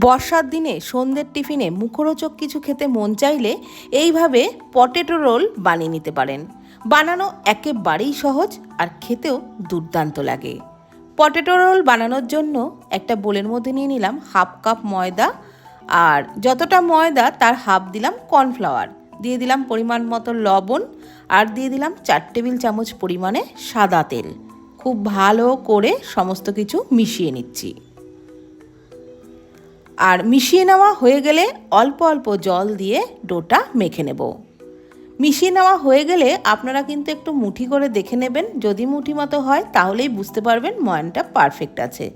বর্ষার দিনে সন্ধ্যের টিফিনে মুখরোচক কিছু খেতে মন চাইলে এইভাবে পটেটো রোল বানিয়ে নিতে পারেন। বানানো একেবারেই সহজ আর খেতেও দুর্দান্ত লাগে। পটেটো রোল বানানোর জন্য একটা বোলের মধ্যে নিয়ে নিলাম হাফ কাপ ময়দা আর যতটা ময়দা তার হাফ দিলাম কর্নফ্লাওয়ার। দিয়ে দিলাম পরিমাণ মতো লবণ আর দিয়ে দিলাম চার টেবিল চামচ পরিমাণে সাদা তেল। খুব ভালো করে সমস্ত কিছু মিশিয়ে নিচ্ছি। আর মিশিয়ে নেওয়া হয়ে গেলে অল্প অল্প জল দিয়ে ডোটা মেখে নেব। মিশিয়ে নেওয়া হয়ে গেলে আপনারা কিন্তু একটু মুঠি করে দেখে নেবেন। যদি মুঠি মতো হয় তাহলেই বুঝতে পারবেন ময়ানটা পারফেক্ট আছে।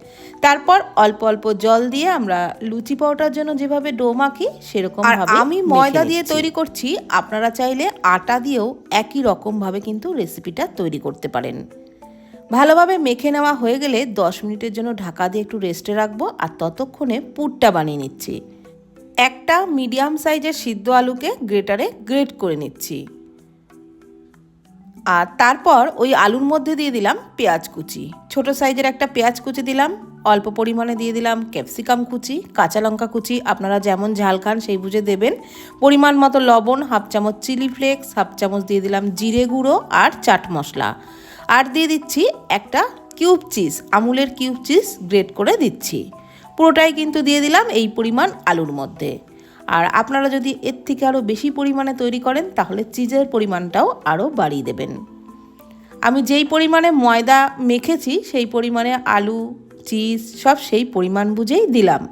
তারপর অল্প অল্প জল দিয়ে আমরা লুচি পাউডার জন্য যেভাবে ডো মাখি সেরকম আমি ময়দা দিয়ে তৈরি করছি। আপনারা চাইলে আটা দিয়েও একই রকমভাবে কিন্তু রেসিপিটা তৈরি করতে পারেন। ভালোভাবে মেখে নেওয়া হয়ে গেলে দশ মিনিটের জন্য ঢাকা দিয়ে একটু রেস্টে রাখব আর ততক্ষণে পুরটা বানিয়ে নিচ্ছি। একটা মিডিয়াম সাইজের সিদ্ধ আলুকে গ্রেটারে গ্রেট করে নিচ্ছি। আর তারপর ওই আলুর মধ্যে দিয়ে দিলাম পেঁয়াজ কুচি। ছোট সাইজের একটা পেঁয়াজ কুচি দিলাম, অল্প পরিমাণে দিয়ে দিলাম ক্যাপসিকাম কুচি, কাঁচা লঙ্কা কুচি, আপনারা যেমন ঝাল খান সেই বুঝে দেবেন। পরিমাণ মতো লবণ হাফ চামচ চিলি ফ্লেক্স হাফ চামচ দিয়ে দিলাম জিরে গুঁড়ো আর চাট মশলা। আর দিয়ে দিচ্ছি একটা কিউব চিজ, আমুলের কিউব চিজ গ্রেট করে দিচ্ছি। পুরোটাই কিন্তু দিয়ে দিলাম এই পরিমাণ আলুর মধ্যে। আর আপনারা যদি এর থেকে আরও বেশি পরিমাণে তৈরি করেন, তাহলে চিজের পরিমাণটাও আরও বাড়িয়ে দেবেন। আমি যেই পরিমাণে ময়দা মেখেছি, সেই পরিমাণে আলু, চিজ, সব সেই পরিমাণ বুঝেই দিলাম।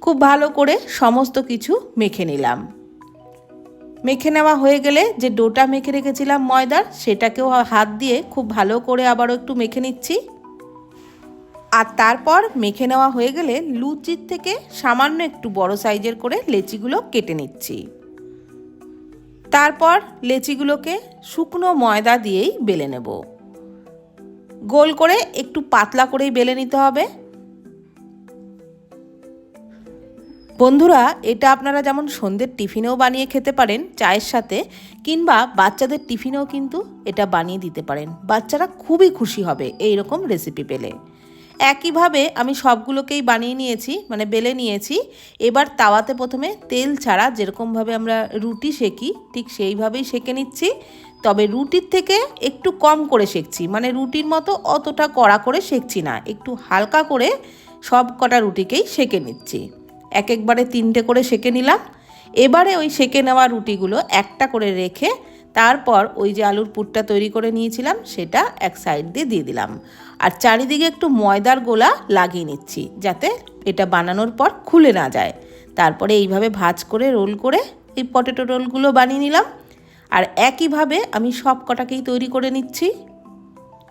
খুব ভালো করে সমস্ত কিছু মেখে নিলাম। মেখে নেওয়া হয়ে গেলে যে ডোটা মেখে রেখেছিলাম ময়দার, সেটাকেও হাত দিয়ে খুব ভালো করে আবারও একটু মেখে নিচ্ছি। আর তারপর মেখে নেওয়া হয়ে গেলে লুচির থেকে সামান্য একটু বড় সাইজের করে লেচিগুলো কেটে নিচ্ছি। তারপর লেচিগুলোকে শুকনো ময়দা দিয়েই বেলে নেব। গোল করে একটু পাতলা করেই বেলে নিতে হবে। বন্ধুরা, এটা আপনারা যেমন সন্ধ্যের টিফিনেও বানিয়ে খেতে পারেন চায়ের সাথে, কিংবা বাচ্চাদের টিফিনেও কিন্তু এটা বানিয়ে দিতে পারেন। বাচ্চারা খুবই খুশি হবে এই রকম রেসিপি পেলে। একইভাবে আমি সবগুলোকেই বানিয়ে নিয়েছি মানে বেলে নিয়েছি। এবার তাওয়াতে প্রথমে তেল ছাড়া যেরকমভাবে আমরা রুটি সেকি, ঠিক সেইভাবেই সেকে নিচ্ছি। তবে রুটির থেকে একটু কম করে সেকছি মানে রুটির মতো অতটা কড়া করে সেকছি না। একটু হালকা করে সব কটা রুটিকেই সেকে নিচ্ছি। এক একবারে তিনটে করে সেকে নিলাম। এবারে ওই সেকে নেওয়া রুটিগুলো একটা করে রেখে তারপর ওই যে আলুর পুরটা তৈরি করে নিয়েছিলাম, সেটা এক সাইড দিয়ে দিয়ে দিলাম। আর চারিদিকে একটু ময়দার গোলা লাগিয়ে নিচ্ছি, যাতে এটা বানানোর পর খুলে না যায়। তারপরে এইভাবে ভাজ করে, রোল করে এই পটেটো রোলগুলো বানিয়ে নিলাম। আর একইভাবে আমি সব কটাকেই তৈরি করে নিচ্ছি।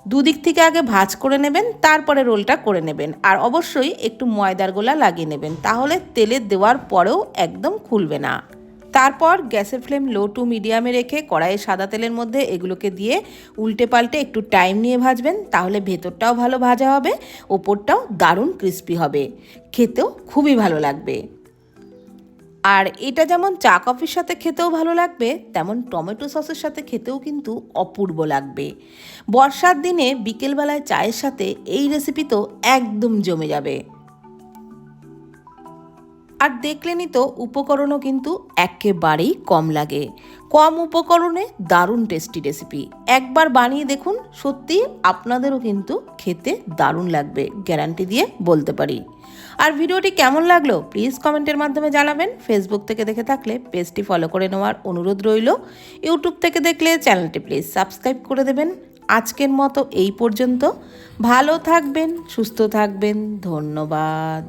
দুদিক থেকে আগে ভাজ করে নেবেন, তারপরে রোলটা করে নেবেন। আর অবশ্যই একটু ময়দার গোলা লাগিয়ে নেবেন, তাহলে তেলে দেওয়ার পরেও একদম খুলবে না। তারপর গ্যাসের ফ্লেম লো টু মিডিয়ামে রেখে কড়াইয়ে সাদা তেলের মধ্যে এগুলোকে দিয়ে উল্টে পাল্টে একটু টাইম নিয়ে ভাজবেন, তাহলে ভেতরটাও ভালো ভাজা হবে, ওপরটাও দারুণ ক্রিস্পি হবে। খেতেও খুবই ভালো লাগবে। আর এটা যেমন চা কফির সাথে খেতেও ভালো লাগবে, তেমন টমেটো সসের সাথে খেতেও কিন্তু অপূর্ব লাগবে। বর্ষার দিনে বিকেলবেলায় চায়ের সাথে এই রেসিপি তো একদম জমে যাবে। আর দেখলেনই তো উপকরণও কিন্তু একেবারেই কম লাগে। কম উপকরণে দারুণ টেস্টি রেসিপি একবার বানিয়ে দেখুন, সত্যি আপনাদেরও কিন্তু খেতে দারুণ লাগবে গ্যারান্টি দিয়ে বলতে পারি। আর ভিডিওটি কেমন লাগল প্লিজ কমেন্টের মাধ্যমে জানাবেন। ফেসবুক থেকে দেখে থাকলে পেজটি ফলো করে নেওয়ার অনুরোধ রইল। ইউটিউব থেকে দেখলে চ্যানেলটি প্লিজ সাবস্ক্রাইব করে দেবেন। আজকের মতো এই পর্যন্ত। ভালো থাকবেন, সুস্থ থাকবেন, ধন্যবাদ।